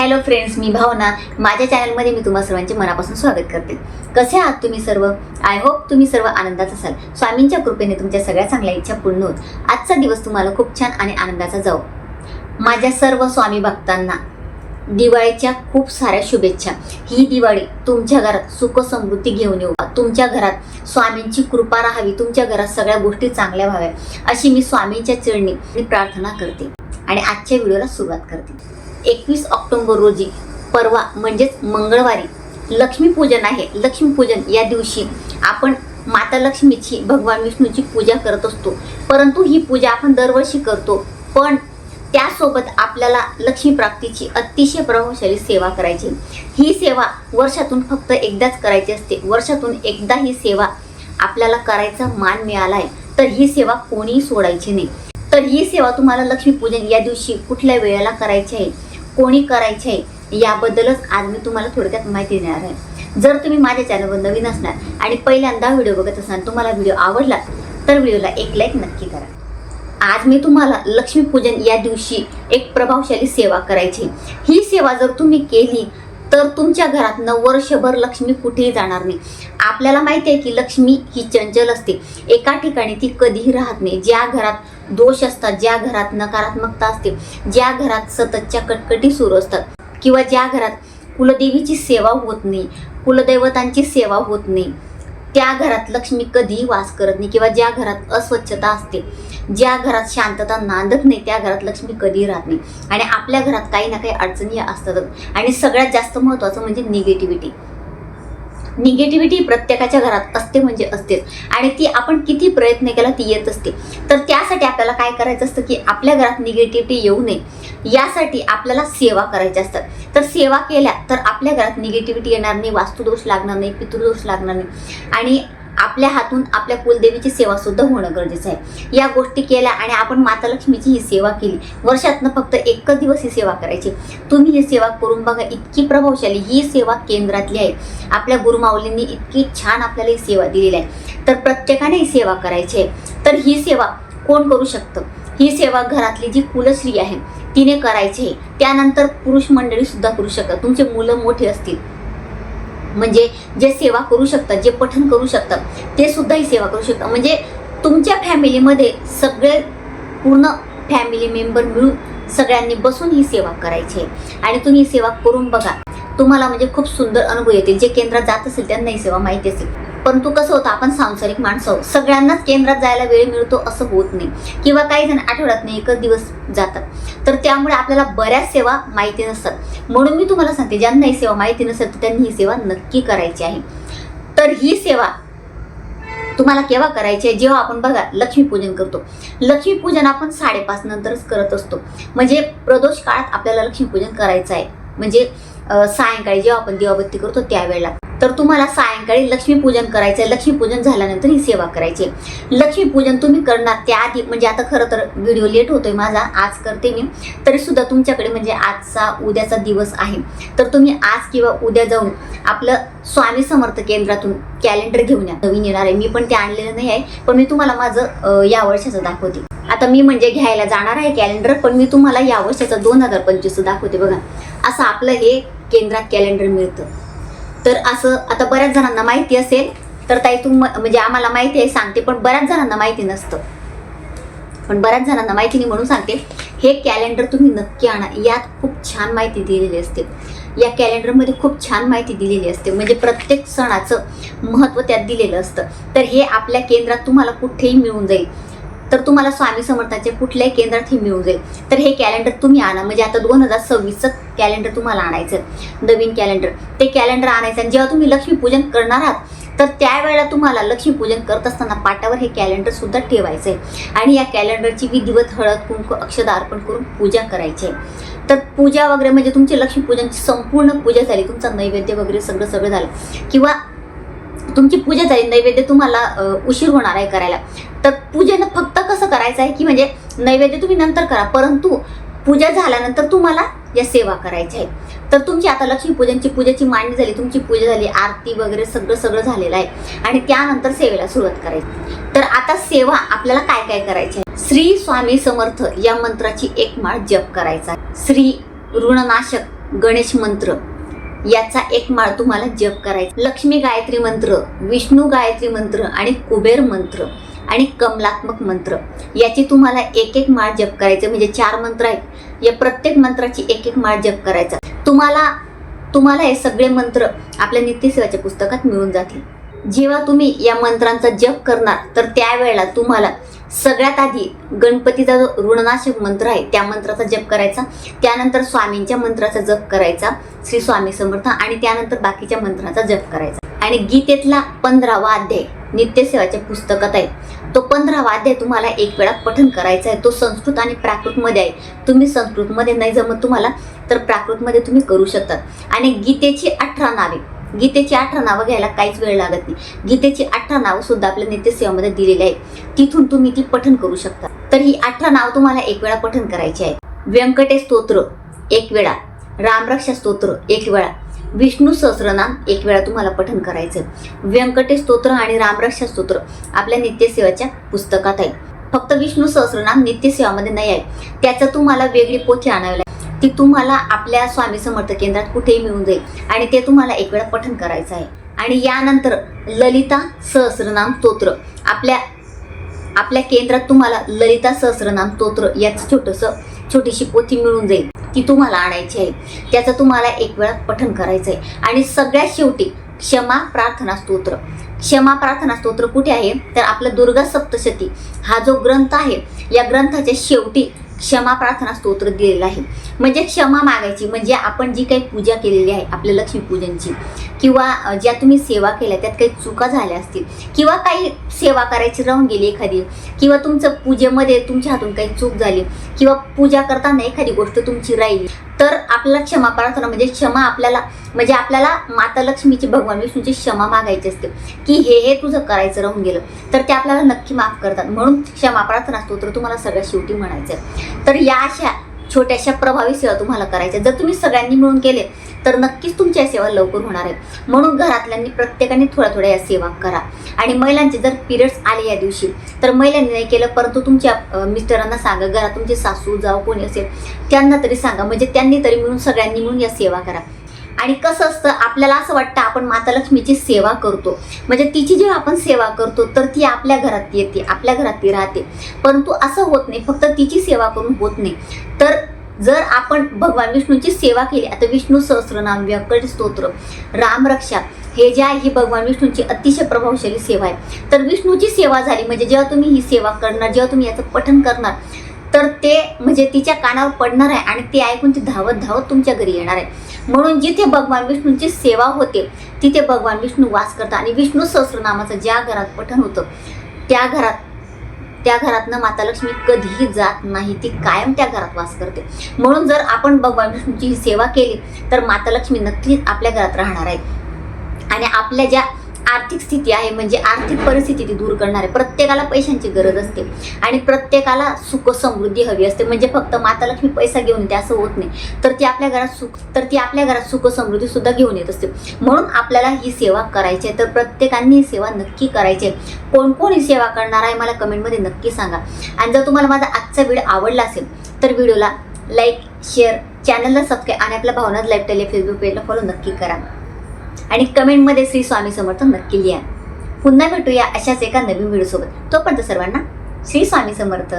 Hello friends मी भावना. माझ्या चॅनलमध्ये मी तुम्हा सर्वांचे मनापासून स्वागत करते. कसे आहात तुम्ही सर्व? आय होप तुम्ही सर्व आनंदात असाल. स्वामींच्या कृपेने तुमच्या सगळ्या चांगल्या इच्छा पूर्ण होत. आजचा दिवस तुम्हाला खूप छान आणि आनंदाचा जाऊ माझ्या सर्व स्वामी भक्तांना दिवाळीच्या खूप साऱ्या शुभेच्छा. ही दिवाळी तुमच्या घरात सुख समृद्धी घेऊन येऊ. तुमच्या घरात स्वामींची कृपा राहावी. तुमच्या घरात सगळ्या गोष्टी चांगल्या व्हाव्या अशी मी स्वामींच्या चरणी मी प्रार्थना करते. आणि आजच्या व्हिडिओला सुरुवात करते. एकवीस ऑक्टोबर रोजी परवा म्हणजेच मंगळवारी लक्ष्मीपूजन आहे. लक्ष्मीपूजन या दिवशी आपण माता लक्ष्मीची भगवान विष्णूची पूजा करत असतो. परंतु ही पूजा आपण दरवर्षी करतो. पण त्यासोबत आपल्याला लक्ष्मी प्राप्तीची अतिशय प्रभावशाली सेवा करायची. ही सेवा वर्षातून फक्त एकदाच करायची असते. वर्षातून एकदा ही सेवा आपल्याला करायचा मान मिळाला आहे तर ही सेवा कोणीही सोडायची नाही. तर ही सेवा तुम्हाला लक्ष्मीपूजन या दिवशी कुठल्या वेळेला करायची आहे? कोणी करायचे आहे याबद्दलच आज मी तुम्हाला थोडक्यात माहिती देणार आहे. जर तुम्ही माझ्या चॅनलवर नवीन असणार आणि पहिल्यांदा व्हिडिओ बघत असणार तुम्हाला व्हिडिओ आवडला तर व्हिडिओला एक लाईक नक्की करा. आज मी तुम्हाला लक्ष्मीपूजन या दिवशी एक प्रभावशाली सेवा करायची. ही सेवा जर तुम्ही केली तर तुमच्या घरात न वर्षभर लक्ष्मी कुठेही जाणार नाही. आपल्याला माहिती आहे की लक्ष्मी ही चंचल असते. एका ठिकाणी ती कधीही राहत नाही. ज्या घरात दोष असतात ज्या घरात नकारात्मकता असते ज्या घरात सततच्या कटकटी सुरू असतात किंवा ज्या घरात कुलदेवीची सेवा होत नाही कुलदैवतांची सेवा होत नाही त्या घरात लक्ष्मी कधीही वास करत नाही किंवा ज्या घरात अस्वच्छता असते ज्या घरात शांतता नांदत नाही त्या घरात लक्ष्मी कधीही राहत नाही. आणि आपल्या घरात काही ना काही अडचणी असतातच. आणि सगळ्यात जास्त महत्त्वाचं म्हणजे निगेटिव्हिटी निगेटिव्हिटी प्रत्येकाच्या घरात असते म्हणजे असतेच. आणि ती आपण किती प्रयत्न केला ती येत असते. तर त्यासाठी आपल्याला काय करायचं असतं की आपल्या घरात निगेटिव्हिटी येऊ नये. यासाठी आपल्याला सेवा करायच्या असतात. तर सेवा केल्या तर आपल्या घरात निगेटिव्हिटी येणार नाही वास्तुदोष लागणार नाही पितृदोष लागणार नाही. आणि आपल्या हातून आपल्या कुलदेवीची सेवा सुद्धा होणं गरजेचं आहे. या गोष्टी केल्या आणि आपण माता लक्ष्मीची ही सेवा केली. वर्षातनं फक्त एकच दिवस ही सेवा करायची. तुम्ही ही सेवा करून बघा इतकी प्रभावशाली ही सेवा केंद्रातली आहे. आपल्या गुरुमाऊलींनी इतकी छान आपल्याला ही सेवा दिलेली आहे. तर प्रत्येकाने ही सेवा करायची आहे. तर ही सेवा कोण करू शकतं? ही सेवा घरातली जी कुलश्री आहे तिने करायची आहे. त्यानंतर पुरुष मंडळी सुद्धा करू शकतात. तुमचे मुलं मोठे असतील. म्हणजे जे सेवा करू शकतात जे पठन करू शकतात ते सुद्धा ही सेवा करू शकतात. म्हणजे तुमच्या फॅमिलीमध्ये सगळे पूर्ण फॅमिली मेंबर मिळून सगळ्यांनी बसून ही सेवा करायची आहे. आणि तुम्ही सेवा करून बघा. तुम्हाला म्हणजे खूप सुंदर अनुभव येतील. जे केंद्रात जात असेल त्यांना ही सेवा माहिती असेल. परंतु कसं होतं आपण सांसारिक माणसं आहोत. सगळ्यांनाच केंद्रात जायला वेळ मिळतो असं होत नाही. किंवा काही जण आठवड्यात नाही एकच दिवस जातात. तर त्यामुळे आपल्याला बऱ्याच सेवा माहिती नसतात. म्हणून मी तुम्हाला सांगते ज्यांना ही सेवा माहिती नसेल तर त्यांनी ही सेवा नक्की करायची आहे. तर ही सेवा तुम्हाला केव्हा करायची आहे? जेव्हा आपण बघा लक्ष्मीपूजन करतो. लक्ष्मीपूजन आपण साडेपाच नंतरच करत असतो. म्हणजे प्रदोष काळात आपल्याला लक्ष्मीपूजन करायचं आहे. म्हणजे सायंकाळी जेव्हा आपण दिवाबत्ती करतो त्यावेळेला. तर तुम्हाला सायंकाळी लक्ष्मीपूजन करायचं आहे लक्ष्मीपूजन झाल्यानंतर ही सेवा करायची आहे. लक्ष्मीपूजन तुम्ही करणार त्याआधी म्हणजे आता खरं तर व्हिडिओ लेट होतोय माझा आज करते मी. तरी सुद्धा तुमच्याकडे म्हणजे आजचा उद्याचा दिवस आहे. तर तुम्ही आज किंवा उद्या जाऊन आपलं स्वामी समर्थ केंद्रातून कॅलेंडर घेऊन या. नवीन येणार आहे. मी पण ते आणलेलं नाही आहे पण मी तुम्हाला माझं या वर्षाचं दाखवते. आता मी म्हणजे घ्यायला जाणार आहे कॅलेंडर पण मी तुम्हाला या वर्षाचं दोन हजार पंचवीसचं दाखवते बघा. असं आपलं हे केंद्रात कॅलेंडर मिळतं. तर असं आता बऱ्याच जणांना माहिती असेल तर ताई तुम म्हणजे आम्हाला माहिती आहे सांगते पण बऱ्याच जणांना माहिती नसतं. पण बऱ्याच जणांना माहिती नाही म्हणून सांगते हे कॅलेंडर तुम्ही नक्की आणा. यात खूप छान माहिती दिलेली असते. या कॅलेंडरमध्ये खूप छान माहिती दिलेली असते. म्हणजे प्रत्येक सणाचं महत्त्व त्यात दिलेलं असतं. तर हे आपल्या केंद्रात तुम्हाला कुठेही मिळून जाईल. तर तुम्हाला स्वामी समर्थांचे कुठल्याही केंद्रात हे मिळू जाईल तर हे कॅलेंडर तुम्ही आणा. म्हणजे आता दोन हजार सव्वीसचं कॅलेंडर तुम्हाला आणायचं नवीन कॅलेंडर ते कॅलेंडर आणायचं आणि जेव्हा तुम्ही लक्ष्मीपूजन करणार आहात तर त्यावेळेला तुम्हाला लक्ष्मीपूजन करत असताना पाटावर हे कॅलेंडर सुद्धा ठेवायचं आहे आणि या कॅलेंडरची विधिवत हळद कुंकू अक्षदा अर्पण करून पूजा करायची आहे. तर पूजा वगैरे म्हणजे तुमची लक्ष्मीपूजनची संपूर्ण पूजा झाली. तुमचा नैवेद्य वगैरे सगळं सगळं झालं. किंवा तुमची पूजा झाली. नैवेद्य तुम्हाला उशीर होणार आहे करायला. तर पूजेनं फक्त कसं करायचं आहे की म्हणजे नैवेद्य तुम्ही नंतर करा परंतु पूजा झाल्यानंतर तुम्हाला या सेवा करायच्या आहे तर तुमची आता लक्ष्मीपूजनची पूजेची मांडणी झाली तुमची पूजा झाली आरती वगैरे सगळं सगळं झालेलं आहे आणि त्यानंतर सेवेला सुरुवात करायची. तर आता सेवा आपल्याला काय काय करायची आहे? श्री स्वामी समर्थ या मंत्राची एक माळ जप करायचा आहे. श्री ऋणनाशक गणेश मंत्र याचा एक माळ तुम्हाला जप करायचा लक्ष्मी गायत्री मंत्र विष्णू गायत्री मंत्र आणि कुबेर मंत्र. आणि कमलात्मक मंत्र. याची तुम्हाला एक एक माळ जप करायचं. म्हणजे चार मंत्र आहेत. या प्रत्येक मंत्राची एक एक माळ जप करायचा. तुम्हाला तुम्हाला हे सगळे मंत्र आपल्या नित्यसेवाच्या पुस्तकात मिळून जातील. जेव्हा तुम्ही या मंत्रांचा जप करणार तर त्यावेळेला तुम्हाला सगळ्यात आधी गणपतीचा जो ऋणनाशक मंत्र आहे त्या मंत्राचा जप करायचा. त्यानंतर स्वामींच्या मंत्राचा जप करायचा श्री स्वामी समर्थ आणि त्यानंतर बाकीच्या मंत्राचा जप करायचा. आणि गीतेतला पंधरावा अध्याय नित्यसेवाच्या पुस्तकात आहे. तो पंधरावा अध्याय तुम्हाला एक वेळा पठन करायचा आहे. तो संस्कृत आणि प्राकृतमध्ये आहे. तुम्ही संस्कृतमध्ये नाही जमत तुम्हाला तर प्राकृतमध्ये तुम्ही करू शकतात आणि गीतेची अठरा नावे. गीतेची अठरा नावं घ्यायला काहीच वेळ लागत नाही. गीतेची अठरा नावं सुद्धा आपल्या नित्यसेवामध्ये दिलेली आहे तिथून तुम्ही ती पठन करू शकता. तर ही अठरा नाव तुम्हाला एक वेळा पठन करायची आहे व्यंकटेश स्तोत्र एक वेळा. रामरक्षा स्तोत्र एक वेळा. विष्णू सहस्रनाम एक वेळा तुम्हाला पठन करायचं व्यंकटेश स्तोत्र आणि रामरक्षा स्तोत्र आपल्या नित्यसेवाच्या पुस्तकात आहे फक्त विष्णू सहस्रनाम नित्यसेवामध्ये नाही आहे. त्याचं तुम्हाला वेगळी पोथी आणावी लागेल. ती तुम्हाला आपल्या स्वामी समर्थ केंद्रात कुठेही मिळून जाईल आणि ते तुम्हाला एक वेळा पठन करायचं आहे. आणि यानंतर ललिता सहस्रनाम स्तोत्र आपल्या आपल्या केंद्रात तुम्हाला ललिता सहस्रनाम स्तोत्र याचं छोटंसं छोटीशी पोथी मिळून जाईल. ती तुम्हाला आणायची आहे. त्याचं तुम्हाला एक वेळा पठन करायचं आहे आणि सगळ्यात शेवटी क्षमा प्रार्थना स्तोत्र. क्षमा प्रार्थना स्तोत्र कुठे आहे? तर आपलं दुर्गा सप्तशती हा जो ग्रंथ आहे या ग्रंथाच्या शेवटी क्षमा प्रार्थना स्तोत्र दिलेलं आहे. म्हणजे क्षमा मागायची म्हणजे आपण जी काही पूजा केलेली आहे आपल्या लक्ष्मीपूजनची किंवा ज्या तुम्ही सेवा केल्या त्यात काही चुका झाल्या असतील किंवा काही सेवा करायची राहून गेली एखादी किंवा तुमचं पूजेमध्ये तुमच्या हातून काही चूक झाली किंवा पूजा करताना एखादी गोष्ट तुमची राहिली तर आपल्याला क्षमा प्रार्थना म्हणजे क्षमा आपल्याला म्हणजे आपल्याला माता लक्ष्मीची भगवान विष्णूची क्षमा मागायची असते की हे हे तुझं करायचं राहून गेलं तर ते आपल्याला नक्की माफ करतात. म्हणून क्षमा प्रार्थना स्तोत्र तुम्हाला सगळ्यात शेवटी म्हणायचं आहे. तर या अशा छोट्याशा प्रभावी सेवा तुम्हाला करायच्या जर तुम्ही सगळ्यांनी मिळून केले तर नक्कीच तुमच्या सेवा लवकर होणार आहे. म्हणून घरातल्यांनी प्रत्येकाने थोड्या थोड्या या सेवा करा. आणि महिलांचे जर पिरियड्स आले या दिवशी तर महिलांनी नाही केलं परंतु तुमच्या मिस्टरांना सांगा घरात तुमचे सासू जाऊ कोणी असेल त्यांना तरी सांगा. म्हणजे त्यांनी तरी मिळून सगळ्यांनी मिळून या सेवा करा. आणि कसं असतं आपल्याला असं वाटतं आपण माता लक्ष्मीची सेवा करतो. म्हणजे तिची जेव्हा आपण सेवा करतो तर ती आपल्या घरात येते आपल्या घरात ती राहते. परंतु असं होत नाही फक्त तिची सेवा करून होत नाही. तर जर आपण भगवान विष्णूची सेवा केली आता विष्णू सहस्रनाम व्यंकट स्तोत्र रामरक्षा हे जे आहे ही भगवान विष्णूची अतिशय प्रभावशाली सेवा आहे. तर विष्णूची सेवा झाली म्हणजे जेव्हा तुम्ही ही सेवा करणार जेव्हा तुम्ही याचं पठन करणार तर ते म्हणजे तिच्या कानावर पडणार आहे आणि ते ऐकून ती धावत धावत तुमच्या घरी येणार आहे. म्हणून जिथे भगवान विष्णूंची सेवा होते तिथे भगवान विष्णू वास करतात. आणि विष्णू सहस्रनामाचं ज्या घरात पठन होतं त्या घरात त्या घरातनं माता लक्ष्मी कधीही जात नाही ती कायम त्या घरात वास करते. म्हणून जर आपण भगवान विष्णूची ही सेवा केली तर माता लक्ष्मी नक्कीच आपल्या घरात राहणार आहे. आणि आपल्या ज्या आर्थिक स्थिती आहे म्हणजे आर्थिक परिस्थिती ती दूर करणार. आहे प्रत्येकाला पैशांची गरज असते आणि प्रत्येकाला सुख समृद्धी हवी असते. म्हणजे फक्त माता लक्ष्मी पैसा घेऊन येते असं होत नाही. तर ती आपल्या घरात सुख तर ती आपल्या घरात सुख समृद्धी सुद्धा घेऊन येत असते. म्हणून आपल्याला ही सेवा करायची आहे. तर प्रत्येकाने ही सेवा नक्की करायची आहे. कोण कोण ही सेवा करणार आहे मला कमेंटमध्ये नक्की सांगा. आणि जर तुम्हाला माझा आजचा व्हिडिओ आवडला असेल तर व्हिडिओला लाईक शेअर चॅनलला सबस्क्राईब आणि आपल्या भावनाच लाईफ फेसबुक पेजला फॉलो नक्की करा. आणि कमेंटमध्ये श्री स्वामी समर्थ नक्की लिहा. पुन्हा भेटूया अशाच एका नवीन व्हिडिओसोबत. तोपर्यंत सर्वांना श्री स्वामी समर्थ.